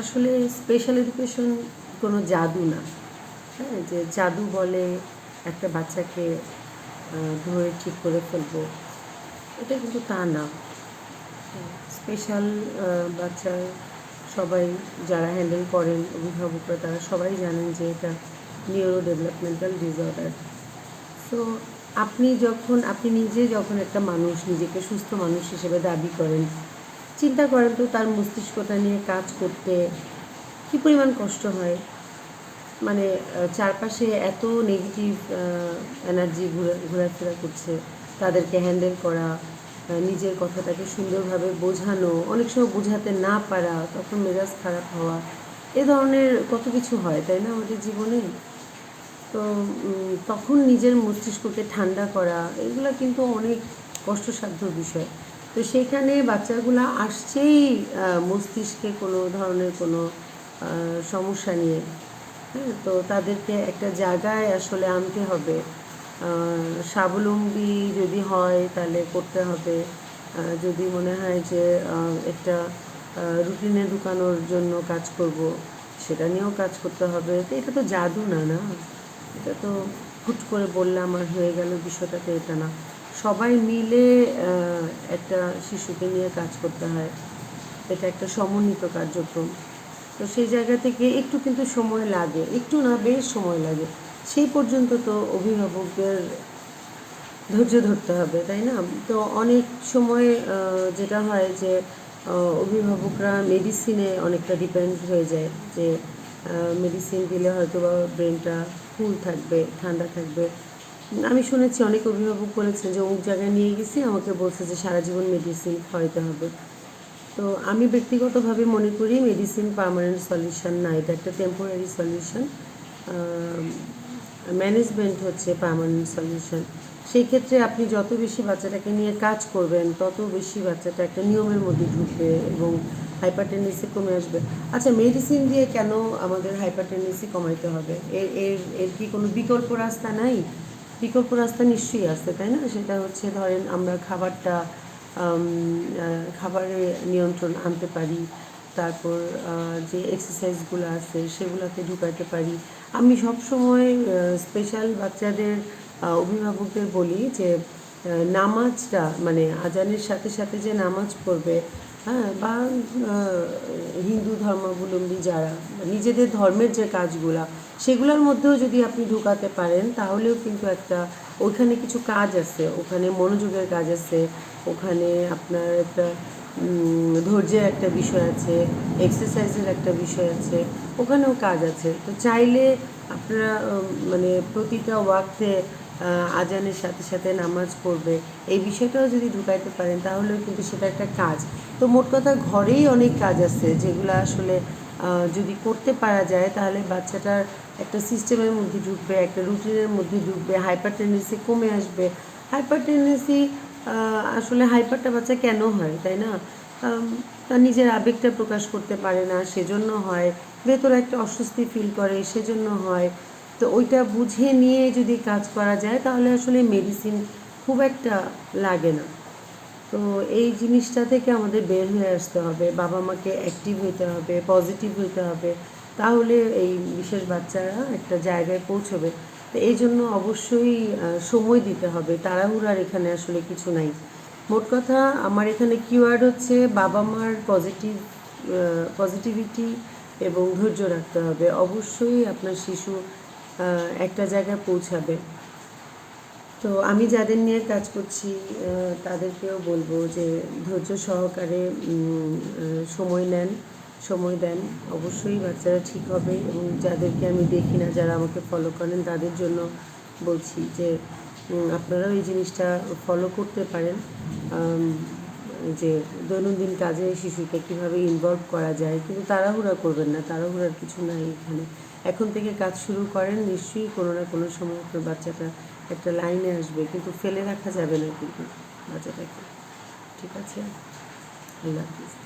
আসলে special education কোনো জাদু না। হ্যাঁ যে জাদু বলে একটা বাচ্চাকে ধরে ঠিক করে ফেলব, এটা কিন্তু তা না। স্পেশাল বাচ্চা সবাই যারা হ্যান্ডেল করেন, অভিভাবকরা, তারা সবাই জানেন যে এটা নিউরো ডেভেলপমেন্টাল ডিসঅর্ডার সো আপনি যখন, আপনি নিজে যখন একটা মানুষ, নিজেকে সুস্থ মানুষ হিসেবে দাবি করেন চিন্তা করেন তো তার মস্তিষ্কটা নিয়ে কাজ করতে কী পরিমাণ কষ্ট হয়? মানে চারপাশে এত নেগেটিভ এনার্জি ঘুরে, ঘোরাফেরা করছে, তাদেরকে হ্যান্ডেল করা নিজের কথাটাকে সুন্দরভাবে বোঝানো, অনেক সময় বোঝাতে না পারা, তখন মেজাজ খারাপ হওয়া, এ ধরনের কত কিছু হয়, তাই না আমাদের জীবনে? তো তখন নিজের মস্তিষ্ককে ঠান্ডা করা, এগুলো কিন্তু অনেক কষ্টসাধ্য বিষয়। তো সেখানে বাচ্চাগুলো আসছেই মস্তিষ্কে কোনো ধরনের কোনো সমস্যা নিয়ে। হ্যাঁ তো তাদেরকে একটা জায়গায় আসলে আনতে হবে। স্বাবলম্বী যদি হয় তাহলে করতে হবে। যদি মনে হয় যে একটা রুটিনে ঢুকানোর জন্য কাজ করব, সেটা নিয়েও কাজ করতে হবে। তো এটা তো জাদু না না? এটা তো হুট করে বললাম আর হয়ে গেল বিষয়টা তো এটা না। সবাই মিলে একটা শিশুকে নিয়ে কাজ করতে হয়। এটা একটা সমন্বিত কার্যক্রম। তো সেই জায়গা থেকে একটু কিন্তু সময় লাগে, একটু না, বেশ সময় লাগে। সেই পর্যন্ত তো অভিভাবকদের ধৈর্য ধরতে হবে, তাই না? তো অনেক সময় যেটা হয় যে অভিভাবকরা মেডিসিনে অনেকটা ডিপেন্ড হয়ে যায় যে মেডিসিন দিলে হয়তো বা ব্রেনটা কুল থাকবে, ঠান্ডা থাকবে। আমি শুনেছি অনেক অভিভাবক বলেছেন যে অমুক জায়গায় নিয়ে গেছি, আমাকে বলছে যে সারা জীবন মেডিসিন খাওয়াইতে হবে। তো আমি ব্যক্তিগতভাবে মনে করি মেডিসিন পার্মানেন্ট সলিউশন না, এটা একটা টেম্পোরারি সলিউশন ম্যানেজমেন্ট হচ্ছে পার্মানেন্ট সলিউশন সেই ক্ষেত্রে আপনি যত বেশি বাচ্চাটাকে নিয়ে কাজ করবেন, তত বেশি বাচ্চাটা একটা নিয়মের মধ্যে ঢুকবে এবং হাইপার টেন্ডেন্সি কমে আসবে। আচ্ছা মেডিসিন দিয়ে কেন আমাদের হাইপার টেন্ডেন্সি কমাইতে হবে? এর এর এর কি কোনো বিকল্প রাস্তা নাই? বিকল্প রাস্তা নিশ্চয়ই আছে তাই না? সেটা হচ্ছে ধরেন আমরা খাবারটা আম, আহ, খাবারে নিয়ন্ত্রণ আনতে পারি তারপর যে এক্সারসাইজগুলো আছে সেগুলোতে ঢুকাতে পারি। আমি সবসময় স্পেশাল বাচ্চাদের অভিভাবকদের বলি যে নামাজটা মানে আজানের সাথে সাথে যে নামাজ পড়বে হ্যাঁ বা হিন্দু ধর্মাবলম্বী যারা নিজেদের ধর্মের যে কাজগুলা, সেগুলোর মধ্যেও যদি আপনি ঢুকাতে পারেন, তাহলেও কিন্তু একটা ওখানে কিছু কাজ আছে, ওখানে মনোযোগের কাজ আছে, ওখানে আপনার একটা ধৈর্যের একটা বিষয় আছে এক্সারসাইজের একটা বিষয় আছে, ওখানেও কাজ আছে। তো চাইলে আপনারা মানে প্রতিটা ওয়াক্তে আজানের সাথে সাথে নামাজ পড়বে। এই বিষয়টাও যদি ঢুকাইতে পারেন, তাহলেও কিন্তু সেটা একটা কাজ। তো মোট কথা ঘরেই অনেক কাজ আছে, যেগুলো আসলে যদি করতে পারা যায়, তাহলে বাচ্চাটার একটা সিস্টেমের মধ্যে ঢুকবে, একটা রুটিনের মধ্যে ঢুকবে হাইপার টেন্ডেন্সি কমে আসবে। হাইপার টেন্ডেন্সি আসলে হাইপারটা বাচ্চা কেন হয়, তাই না? তার নিজের আবেগটা প্রকাশ করতে পারে না, সেজন্য হয়। ভেতরে একটা অস্বস্তি ফিল করে, সেজন্য হয়। তো ওইটা বুঝে নিয়ে যদি কাজ করা যায়, তাহলে আসলে মেডিসিন খুব একটা লাগে না। তো এই জিনিসটা থেকে আমাদের বের হয়ে আসতে হবে। বাবা মাকে অ্যাক্টিভ হইতে হবে পজিটিভ হইতে হবে। তাহলে এই বিশেষ বাচ্চারা একটা জায়গায় পৌঁছবে। তো এই জন্য অবশ্যই সময় দিতে হবে। তাড়াহুড়ার এখানে আসলে কিছু নাই। মোট কথা, আমার এখানে কিওয়ার্ড হচ্ছে বাবা মার পজিটিভ পজিটিভিটি এবং ধৈর্য রাখতে হবে। অবশ্যই আপনার শিশু একটা জায়গায় পৌঁছাবে। তো আমি যাদের নিয়ে কাজ করছি তাদেরকেও বলব যে ধৈর্য সহকারে সময় নেন, সময় দেন। অবশ্যই বাচ্চারা ঠিক হবে এবং যাদেরকে আমি দেখি না, যারা আমাকে ফলো করেন, তাদের জন্য বলছি যে আপনারাও এই জিনিসটা ফলো করতে পারেন। যে দৈনন্দিন কাজে শিশুকে কীভাবে ইনভলভ করা যায়, কিন্তু তাড়াহুড়া করবেন না, তাড়াহুড়ার কিছু নাই এখানে। এখন থেকে কাজ শুরু করেন, নিশ্চয়ই কোনো না কোনো সময় আপনার বাচ্চাটা একটা লাইনে আসবে, কিন্তু ফেলে রাখা যাবে না কিন্তু বাচ্চাটাকে। ঠিক আছে? আল্লাহ হাফিজ।